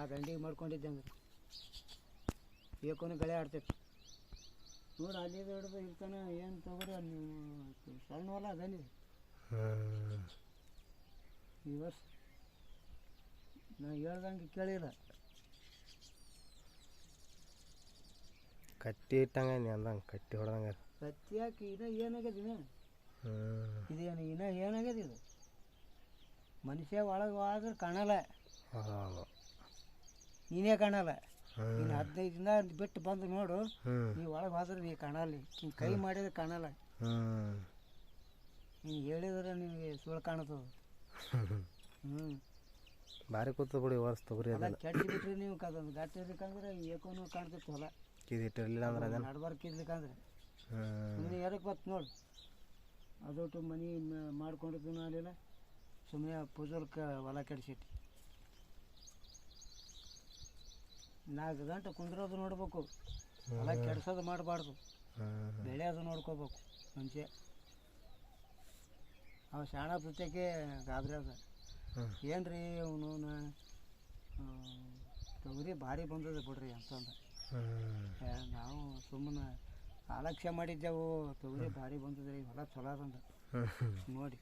ಆ ದಂಡಿಗೆ ಮಾಡ್ಕೊಂಡಿದ್ದೆ ಅಂದ್ರೆ ಏಕೋನು ಗಳೆ ಆಡ್ತೈತಿ ನೋಡಿ ಅಲ್ಲಿ ಹಿಡಿದು ಇರ್ತಾನೆ ಏನು ತಗೋರಿ ಅಲ್ಲಿ ನೀವು? ಸಣ್ಣ ಹೊಲ ಅದನಿ ಹ್ಞೂ ಈ ವರ್ಷ. ನಾ ಹೇಳ್ದಂಗೆ ಕೇಳಿಲ್ಲ. ಕಟ್ಟಿ ಇಟ್ಟಂಗ ನೀ ಅಂದಂಗೆ ಕಟ್ಟಿ ಹೊಡೆದಂಗೆ ಹಾಕಿ ಇನ್ನ ಏನಾಗ್ಯದ ಇನ್ನ? ಇದೇನು ಇನ್ನ ಏನಾಗ್ಯದ ಇದು? ಮನುಷ್ಯ ಒಳಗೆ ಹೋದ್ರೆ ಕಾಣಲ್ಲ. ಹೌದು ನೀನೇ ಕಾಣಲ್ಲ. ನೀನು ಹದಿನೈದು ದಿನ ಬಿಟ್ಟು ಬಂದು ನೋಡು. ನೀ ನೀವು ಒಳಗೆ ಹೋದ್ರೆ ನೀ ಕಾಣಲ್ಲ. ನೀನು ಕೈ ಮಾಡಿದ್ರೆ ಕಾಣಲ್ಲ. ನೀನು ಹೇಳಿದ್ರೆ ನಿಮಗೆ ಸುಳ್ಳು ಕಾಣ್ತದೆ ಹ್ಞೂ ಭಾರಿ ಕೂತು ಬಿಡಿ ವರ್ಷ ತೊಗರಿ ಅಲ್ಲ ಕೆಟ್ಟ ಬಿಟ್ರೆ ನೀವು ಅದೊಂದು ಗಟ್ಟಿ ಇರ್ಲಿಕ್ಕಂದ್ರೆ ಏಕೋನು ಕಾಣ್ತಿತ್ತು ಹೊಲ. ಕಿದಿಟ್ಟಿರಲಿಲ್ಲ ಅಂದ್ರೆ ಅದನ್ನ ನಡ್ಬಾರ್ಕ ಇರ್ಲಿಕ್ಕಂದ್ರೆ ಹ್ಞೂ ಸುಮ್ಮನೆ ಎರಕ್ಕೆ ಬತ್ತು ನೋಡು. ಅದೊಟ್ಟು ಮನೆ ಮಾಡ್ಕೊಂಡಿದ್ದು ನಾನಿಲ್ಲ ಸುಮ್ಮನೆ ಪೂಜಲ್ಕ ಹೊಲ ಕೆಡಿಸಿಟ್ಟು. ನಾಲ್ಕು ಗಂಟೆ ಕುಂದ್ರೋದು ನೋಡ್ಬೇಕು. ಹೊಲ ಕೆಡ್ಸೋದು ಮಾಡಬಾರ್ದು. ಬೆಳೆಯೋದು ನೋಡ್ಕೋಬೇಕು ಮುಂಚೆ ಅವ ಶಾಣ ಪುಸ್ತಕ್ಕೆ ಗಾಬರಿ ಅದ. ಏನು ಏನ್ರಿ ಅವನು ತೊಗರಿ ಭಾರಿ ಬಂದದ ಬಿಡ್ರಿ ಅಂತಂದ. ನಾವು ಸುಮ್ಮನೆ ಅಲಕ್ಷ್ಯ ಮಾಡಿದ್ದೆವು ತೊಗರಿ ಭಾರಿ ಬಂದದ್ರಿ ಹೊಲ ಚಲೋ ಅದಂದ. ನೋಡಿ.